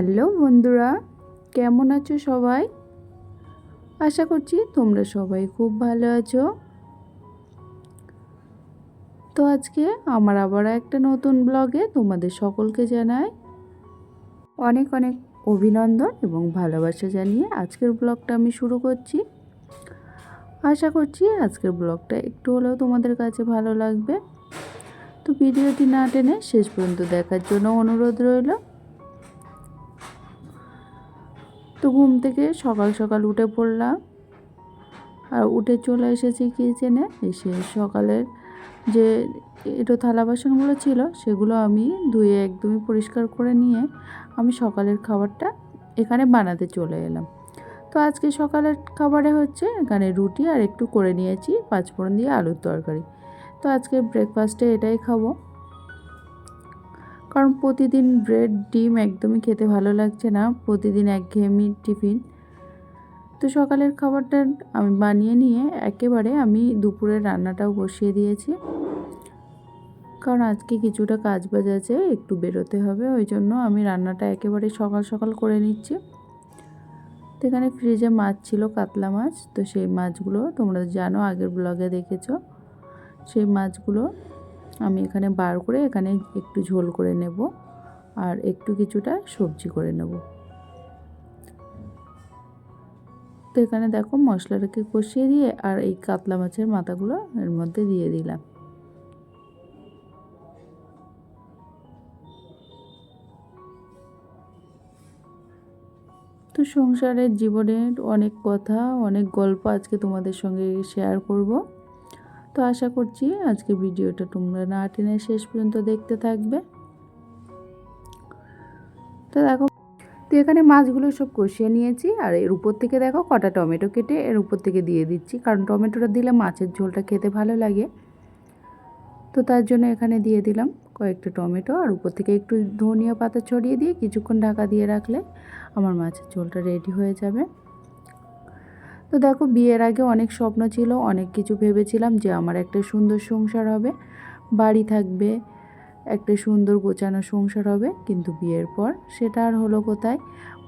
Hello বন্ধুরা, কেমন আছো সবাই? আশা করছি তোমরা সবাই খুব ভালো আছো। তো আজকে আমার আবার একটা নতুন ব্লগে তোমাদের সকলকে জানাই অনেক অনেক অভিনন্দন এবং ভালোবাসা জানিয়ে আজকের ব্লগটা আমি শুরু করছি। আশা করছি আজকের ব্লগটা একটু হলেও তোমাদের কাছে ভালো লাগবে। তো ভিডিওটি না টেনে শেষ পর্যন্ত দেখার জন্য অনুরোধ রইল। তো ঘুম থেকে সকাল সকাল উঠে পড়লাম। আর উঠে চলে এসেছি কিচেনে। এসে সকালের যে এটো থালা বাসনগুলো ছিল, সেগুলো আমি ধুয়ে একদমই পরিষ্কার করে নিয়ে আমি সকালের খাবারটা এখানে বানাতে চলে এলাম। তো আজকে সকালের খাবারে হচ্ছে এখানে রুটি আর একটু করে নিয়েছি, পাঁচফোড়ন দিয়ে আলুর তরকারি। তো আজকে ব্রেকফাস্টে এটাই খাব। কারণ প্রতিদিন ব্রেড, ডিম একদমই খেতে ভালো লাগছে না। প্রতিদিন একঘেয়েমি টিফিন। তো সকালের খাবারটা আমি বানিয়ে নিয়ে একেবারে আমি দুপুরের রান্নাটাও বসিয়ে দিয়েছি। কারণ আজকে কিছুটা কাজ বাজ আছে, একটু বেরোতে হবে, ওই জন্য আমি রান্নাটা একেবারে সকাল সকাল করে নিচ্ছি। তো এখানে ফ্রিজে মাছ ছিল কাতলা মাছ, তো সেই মাছগুলো তোমরা জানো, আগের ব্লগে দেখেছ। সেই মাছগুলো আমি এখানে বার করে এখানে একটু ঝোল করে নেব আর একটু কিছুটা সবজি করে নেব। তো এখানে দেখো মশলাটাকে কষিয়ে দিয়ে আর এই কাতলা মাছের মাথাগুলো এর মধ্যে দিয়ে দিলাম। তো সংসারের জীবনের অনেক কথা, অনেক গল্প আজকে তোমাদের সঙ্গে শেয়ার করব। তো আশা করছি আজকে ভিডিওটা তোমরা না টেনে শেষ পর্যন্ত দেখতে থাকবে। তো দেখো, তো এখানে মাছগুলো সব কষিয়ে নিয়েছি, আর এর উপর থেকে দেখো কটা টমেটো কেটে এর উপর থেকে দিয়ে দিচ্ছি, কারণ টমেটোটা দিলে মাছের ঝোলটা খেতে ভালো লাগে। তো তার জন্য এখানে দিয়ে দিলাম কয়েকটা টমেটো, আর উপর থেকে একটু ধনিয়া পাতা ছড়িয়ে দিয়ে কিছুক্ষণ ঢাকা দিয়ে রাখলে আমার মাছের ঝোলটা রেডি হয়ে যাবে। তো দেখো বিয়ের আগে অনেক স্বপ্ন ছিল, অনেক কিছু ভেবেছিলাম যে আমার একটা সুন্দর সংসার হবে, বাড়ি থাকবে, একটা সুন্দর গোছানো সংসার হবে, কিন্তু বিয়ের পর সেটা আর হলো কোথায়?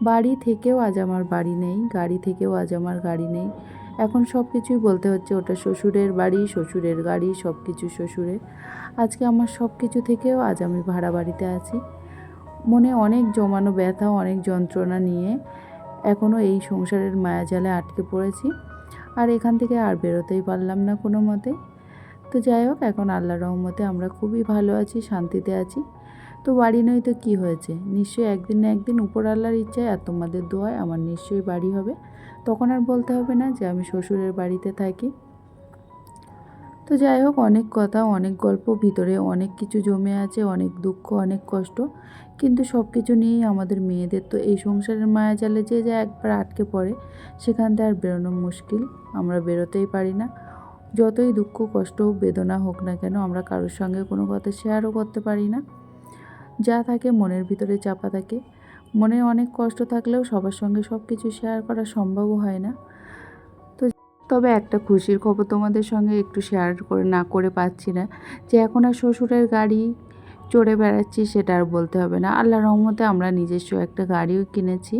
বাড়ি থেকেও আজ আমার বাড়ি নেই, গাড়ি থেকেও আজ আমার গাড়ি নেই। এখন সব কিছুই বলতে হচ্ছে ওটা শ্বশুরের বাড়ি, শ্বশুরের গাড়ি সব কিছু শ্বশুরের। আজকে আমার সব কিছু থেকেও আজ আমি ভাড়া বাড়িতে আছি। মনে অনেক জমানো ব্যথা, অনেক যন্ত্রণা নিয়ে এখনও এই সংসারের মায়াজালে আটকে পড়েছি। আর এখান থেকে আর বেরোতেই পারলাম না কোনো মতে। তো যাই হোক, এখন আল্লাহ রহমতে আমরা খুবই ভালো আছি, শান্তিতে আছি। তো বাড়ি নয় তো কী হয়েছে? নিশ্চয়ই একদিন না একদিন উপর আল্লাহর ইচ্ছায় আর তোমাদের দোয়ায় আমার নিশ্চয়ই বাড়ি হবে। তখন আর বলতে হবে না যে আমি শ্বশুরের বাড়িতে থাকি। তো যাই হোক, অনেক কথা, অনেক গল্প, ভিতরে অনেক কিছু জমে আছে, অনেক দুঃখ, অনেক কষ্ট। কিন্তু সব কিছু নিয়েই আমাদের মেয়েদের তো এই সংসারের মায়া জালে যে যা একবার আটকে পড়ে, সেখান থেকে আর বেরোনো মুশকিল। আমরা বেরোতেই পারি না। যতই দুঃখ, কষ্ট বেদনা হোক না কেন, আমরা কারোর সঙ্গে কোনো কথা শেয়ারও করতে পারি না। যা থাকে, মনের ভিতরে চাপা থাকে। মনে অনেক কষ্ট থাকলেও সবার সঙ্গে সব কিছু শেয়ার করা সম্ভবও হয় না। তবে একটা খুশির খবর তোমাদের সঙ্গে একটু শেয়ার করে না করে পাচ্ছি না, যে এখন আর শ্বশুরের গাড়ি চড়ে বেড়াচ্ছি সেটা আর বলতে হবে না। আল্লাহ রহমতে আমরা নিজস্ব একটা গাড়িও কিনেছি,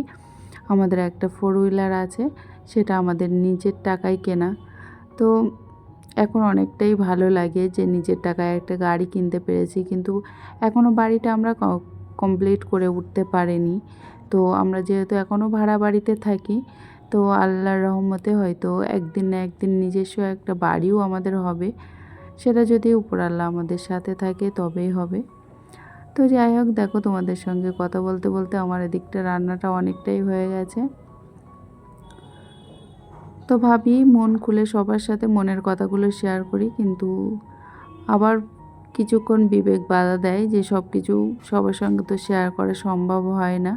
আমাদের একটা ফোর হুইলার আছে, সেটা আমাদের নিজের টাকায় কেনা। তো এখন অনেকটাই ভালো লাগে যে নিজের টাকায় একটা গাড়ি কিনতে পেরেছি, কিন্তু এখনও বাড়িটা আমরা কমপ্লিট করে উঠতে পারিনি। তো আমরা যেহেতু এখনও ভাড়া বাড়িতে থাকি তো আল্লাহর রহমতে হয়তো একদিন না একদিন নিজস্ব একটা বাড়িও আমাদের হবে। সেটা যদি উপর আল্লাহ আমাদের সাথে থাকে, তবেই হবে। তো যাই হোক, দেখো তোমাদের সঙ্গে কথা বলতে বলতে আমার এদিকটা রান্নাটা অনেকটাই হয়ে গেছে। তো ভাবি মন খুলে সবার সাথে মনের কথাগুলো শেয়ার করি, কিন্তু আবার কিছুক্ষণ বিবেক বাধা দেয় যে সব কিছু সবার সঙ্গে তো শেয়ার করা সম্ভব হয় না।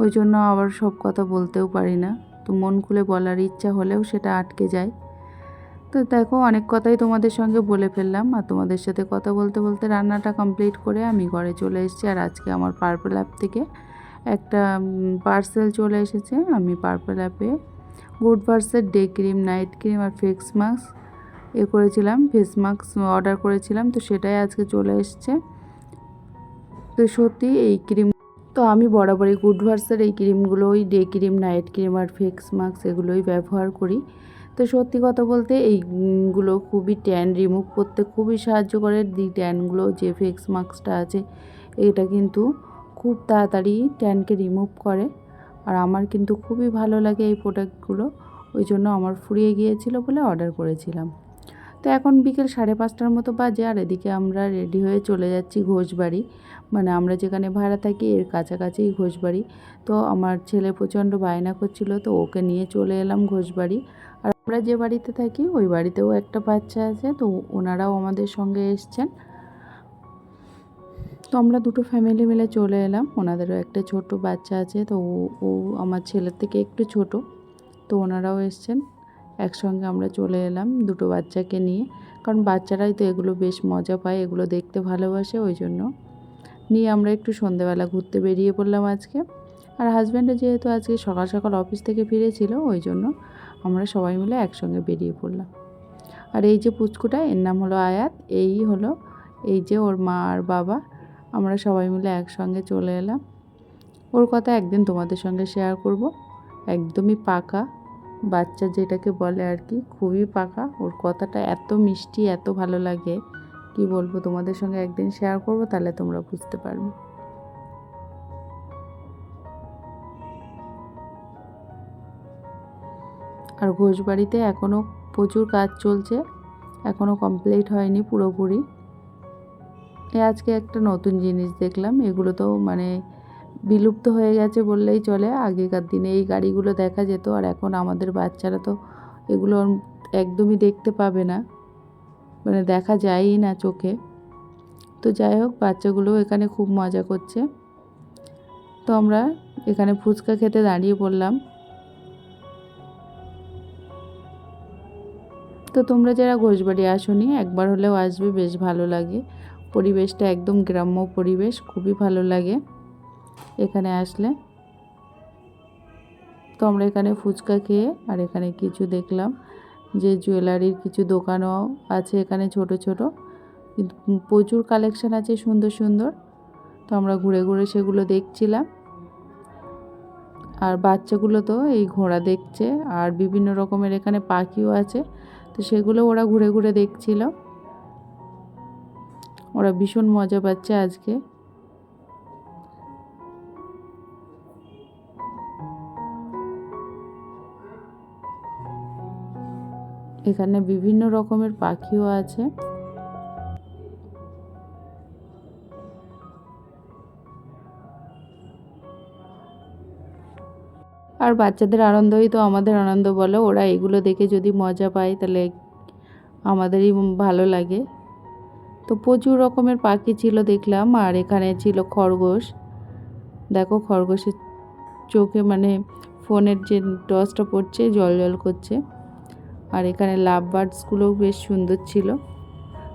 ওই জন্য আবার সব কথা বলতেও পারি না। তো মন খুলে বলার ইচ্ছা হলেও সেটা আটকে যায়। তো দেখো, অনেক কথাই তোমাদের সঙ্গে বলে ফেললাম আর তোমাদের সাথে কথা বলতে বলতে রান্নাটা কমপ্লিট করে আমি ঘরে চলে এসেছি আর আজকে আমার পার্পল অ্যাপ থেকে একটা পার্সেল চলে এসেছে। আমি পার্পল অ্যাপে গুড ভার্সের ডে ক্রিম নাইট ক্রিম আর ফেস মাস্ক এ করেছিলাম। ফেস মাস্ক অর্ডার করেছিলাম, তো সেটাই আজকে চলে এসছে। তো সত্যি এই ক্রিম তো আমি বরাবরই গুড ভার্সের এই ক্রিমগুলোই ডে ক্রিম নাইট ক্রিম আর ফেক্স মাস্ক এগুলোই ব্যবহার করি। তো সত্যি কথা বলতে এইগুলো খুবই ট্যান রিমুভ করতে খুবই সাহায্য করে। দি ট্যানগুলো যে ফেক্স মাস্কটা আছে, এটা কিন্তু খুব তাড়াতাড়ি ট্যানকে রিমুভ করে। আর আমার কিন্তু খুবই ভালো লাগে এই প্রোডাক্টগুলো ওই জন্য আমার ফুরিয়ে গিয়েছিল বলে অর্ডার করেছিলাম। তো এখন বিকেল সাড়ে পাঁচটার মতো বাজে আর এদিকে আমরা রেডি হয়ে চলে যাচ্ছি ঘোষবাড়ি। মানে আমরা যেখানে ভাড়া থাকি এর কাছাকাছিই ঘোষবাড়ি। তো আমার ছেলে প্রচণ্ড বায়না করছিল, তো ওকে নিয়ে চলে এলাম ঘোষবাড়ি। আর আমরা যে বাড়িতে থাকি, ওই বাড়িতেও একটা বাচ্চা আছে, তো ওনারাও আমাদের সঙ্গে এসছেন। তো আমরা দুটো ফ্যামিলি মিলে চলে এলাম। ওনাদেরও একটা ছোট বাচ্চা আছে, তো ও আমার ছেলের থেকে একটু ছোট। তো ওনারাও এসছেন। একসঙ্গে আমরা চলে এলাম দুটো বাচ্চাকে নিয়ে। কারণ বাচ্চারাই তো এগুলো বেশ মজা পায়, এগুলো দেখতে ভালোবাসে, ওই জন্য। নিয়ে আমরা একটু সন্ধেবেলা ঘুরতে বেরিয়ে পড়লাম আজকে। আর হাজব্যান্ডও যেহেতু আজকে সকাল সকাল অফিস থেকে ফিরেছিল, ওই জন্য আমরা সবাই মিলে একসঙ্গে বেরিয়ে পড়লাম। আর এই যে পুচকুটা, এর নাম হলো আয়াত, এই হলো, এই যে ওর মা আর বাবা, আমরা সবাই মিলে একসঙ্গে চলে এলাম। ওর কথা একদিন তোমাদের সঙ্গে শেয়ার করব। একদমই পাকা বাচ্চা যেটাকে বলে আর কি, খুবই পাকা। ওর কথাটা এত মিষ্টি, এত ভালো লাগে। কি বলব, তোমাদের সঙ্গে একদিন শেয়ার করব, তাহলে তোমরা বুঝতে পারবে। আর ঘোষবাড়িতে এখনও প্রচুর কাজ চলছে। এখনও কমপ্লিট হয়নি পুরোপুরি। এ আজকে একটা নতুন জিনিস দেখলাম, এগুলো তো মানে বিলুপ্ত হয়ে গেছে বললেই চলে। আগেকার দিনে এই গাড়িগুলো দেখা যেত, আর এখন আমাদের বাচ্চারা তো এগুলো একদমই দেখতে পাবে না। মানে দেখা যায়ই না চোখে। তো যাই হোক বাচ্চাগুলো এখানে খুব মজা করছে। তো আমরা এখানে ফুচকা খেতে দাঁড়িয়ে পড়লাম। তো তোমরা যারা ঘোষবাড়ি আসনি, একবার হলেও আসবে, বেশ ভালো লাগে। পরিবেশটা একদম গ্রাম্য পরিবেশ, খুবই ভালো লাগে। এখানে আসলে তো আমরা এখানে ফুচকা খেয়ে আর এখানে কিছু দেখলাম যে জুয়েলারির কিছু দোকানও আছে এখানে ছোট ছোট। প্রচুর কালেকশান আছে সুন্দর সুন্দর। তো আমরা ঘুরে ঘুরে সেগুলো দেখছিলাম। আর বাচ্চাগুলো তো এই ঘোড়া দেখছে আর বিভিন্ন রকমের এখানে পাখিও আছে। তো সেগুলো ওরা ঘুরে ঘুরে দেখছিল। ওরা ভীষণ মজা পাচ্ছে আজকে। এখানে বিভিন্ন রকমের পাখিও আছে। আর বাচ্চাদের আনন্দই তো আমাদের আনন্দ বলো, ওরা এগুলো দেখে যদি মজা পায় তাহলে আমাদেরই ভালো লাগে। তো প্রচুর রকমের পাখি ছিল দেখলাম, আর এখানে ছিল খরগোশ। দেখো খরগোশের চোখে মানে ফোনের যে টসটা পড়ছে, জল জল করছে। আর এখানে লাভ বার্ডসগুলোও বেশ সুন্দর ছিল।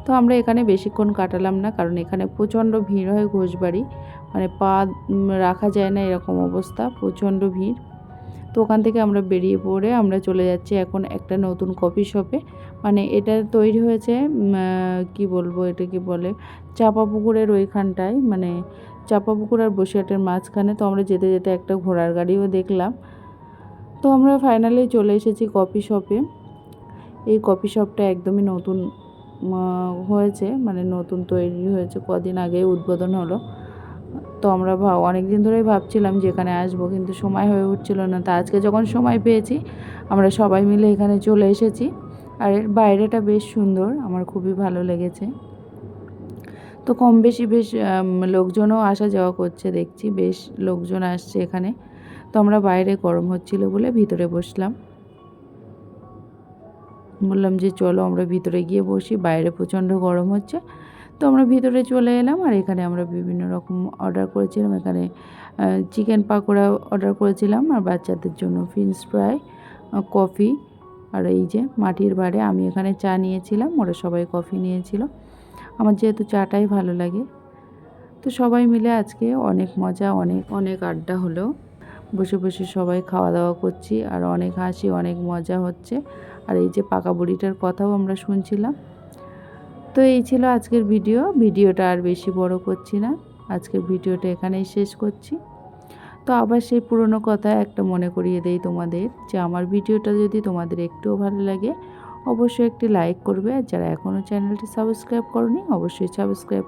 তো আমরা এখানে বেশিক্ষণ কাটালাম না, কারণ এখানে প্রচণ্ড ভিড় হয় ঘোষবাড়ি। মানে পা রাখা যায় না এরকম অবস্থা, প্রচণ্ড ভিড়। তো ওখান থেকে আমরা বেরিয়ে পড়ে আমরা চলে যাচ্ছি এখন একটা নতুন কফি শপে মানে এটা তৈরি হয়েছে কি বলব এটা কি বলে? চাপা পুকুরের ওইখানটায় মানে চাপা পুকুর আর বসিরহাটের মাঝখানে। তো আমরা যেতে যেতে একটা ঘোড়ার গাড়িও দেখলাম। তো আমরা ফাইনালি চলে এসেছি কফি শপে এই কফি শপটা একদমই নতুন হয়েছে মানে নতুন তৈরি হয়েছে, কদিন আগে উদ্বোধন হলো। তো আমরা অনেক দিন ধরেই ভাবছিলাম যে এখানে আসব, কিন্তু সময় হয়ে উঠছিল না। তা আজকে যখন সময় পেয়েছি, আমরা সবাই মিলে এখানে চলে এসেছি। আর এর বাইরেটা বেশ সুন্দর, আমার খুবই ভালো লেগেছে। তো কম বেশি বেশ লোকজনও আসা যাওয়া করছে, দেখছি বেশ লোকজন আসছে এখানে। তো আমরা বাইরে গরম হচ্ছিল বলে ভিতরে বসলাম। বললাম যে চলো আমরা ভিতরে গিয়ে বসি, বাইরে প্রচণ্ড গরম হচ্ছে। তো আমরা ভিতরে চলে এলাম আর এখানে আমরা বিভিন্ন রকম অর্ডার করেছিলাম। এখানে চিকেন পাকোড়া অর্ডার করেছিলাম আর বাচ্চাদের জন্য ফিন্স ফ্রাই কফি আর এই যে মাটির বাড়ে। আমি এখানে চা নিয়েছিলাম, ওরা সবাই কফি নিয়েছিল। আমার যেহেতু চাটাই ভালো লাগে। তো সবাই মিলে আজকে অনেক মজা, অনেক অনেক আড্ডা হলো। বসে বসে সবাই খাওয়া দাওয়া করছি আর অনেক হাসি, অনেক মজা হচ্ছে। আর এই যে পাকা বুড়িটার কথাও আমরা শুনছিলাম। তো এই ছিল আজকের ভিডিও। ভিডিওটা আর বেশি বড় করছি না। আজকের ভিডিওটা এখানেই শেষ করছি। তো আবার সেই পুরনো কথা একটা মনে করিয়ে দেই তোমাদের যে আমার ভিডিওটা যদি তোমাদের একটুও ভালো লাগে, অবশ্যই একটি লাইক করবে। আর যারা এখনও চ্যানেলটি সাবস্ক্রাইব করনি, অবশ্যই সাবস্ক্রাইব